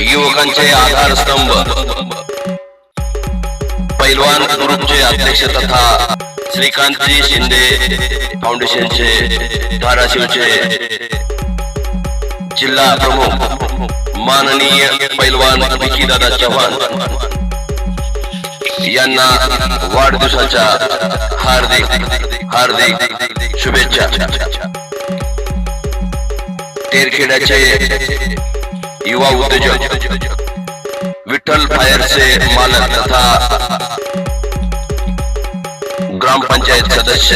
युवकांचे आधारस्तंभ पैलवान ग्रुपचे अध्यक्ष तथा श्रीकांतजी शिंदे फाउंडेशनचे धाराशिवचे जिल्हा प्रमुख माननीय पैलवान विकीदादा चव्हाण यांना वाढदिवसाच्या हार्दिक हार्दिक शुभेच्छा. तेरखेड्याचे युवा उद्योजक विठ्ठल फायरचे मालक तथा ग्रामपंचायत सदस्य,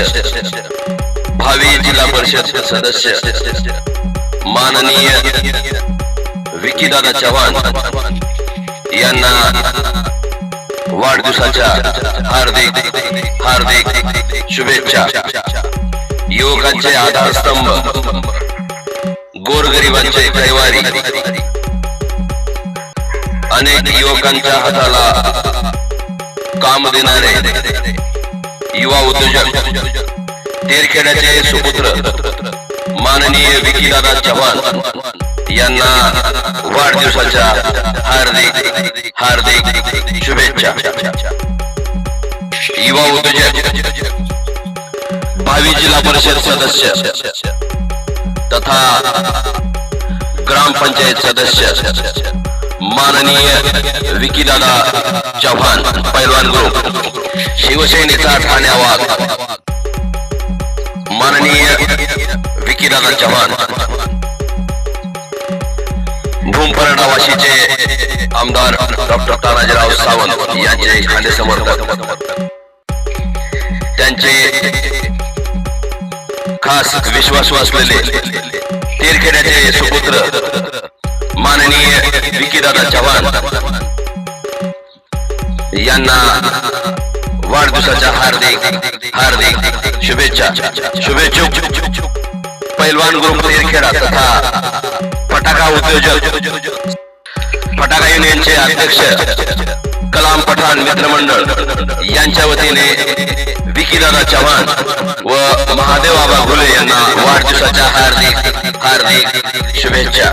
भावी जिला परिषद सदस्य, माननीय विकीदादा चव्हाण यांना वाढदिवसाच्या हार्दिक हार्दिक शुभेच्छा। युवकांचे आधारस्तंभ, गोरगरिबांचे कैवारी अनेक युवकांच्या हाताला काम देणारे युवा उद्योजक तेरखेड्याचे सुपुत्र माननीय विकीदादा चव्हाण यांना वाढदिवसाच्या हार्दिक हार्दिक शुभेच्छा. युवा उद्योजक भावी जिल्हा परिषद सदस्य तथा ग्रामपंचायत सदस्य. माननीय विकीदादा चव्हाण पैलवान ग्रुप शिवसेनेचा ठाण्यावाद माननीय विकीदादा चव्हाण. भूमपरडावाशीचे आमदार डॉक्टर तानाजीराव सावंत यांचे खांदे समर्थक. त्यांचे खास विश्वासू असलेले तेरखेड्याचे सुपुत्र माननीय विकीदादा चव्हाण. यांना वाढदिवसाच्या हार्दिक हार्दिक शुभेच्छा. शुभेच्छुक पैलवान ग्रुप तेरखेडा तथा फटाका उद्योजक फटाका युनियनचे अध्यक्ष कलाम पठाण मित्रमंडळ यांच्या वतीने विकीदादा चव्हाण व महादेव बाबा घुले यांना वाढदिवसाच्या हार्दिक हार्दिक शुभेच्छा.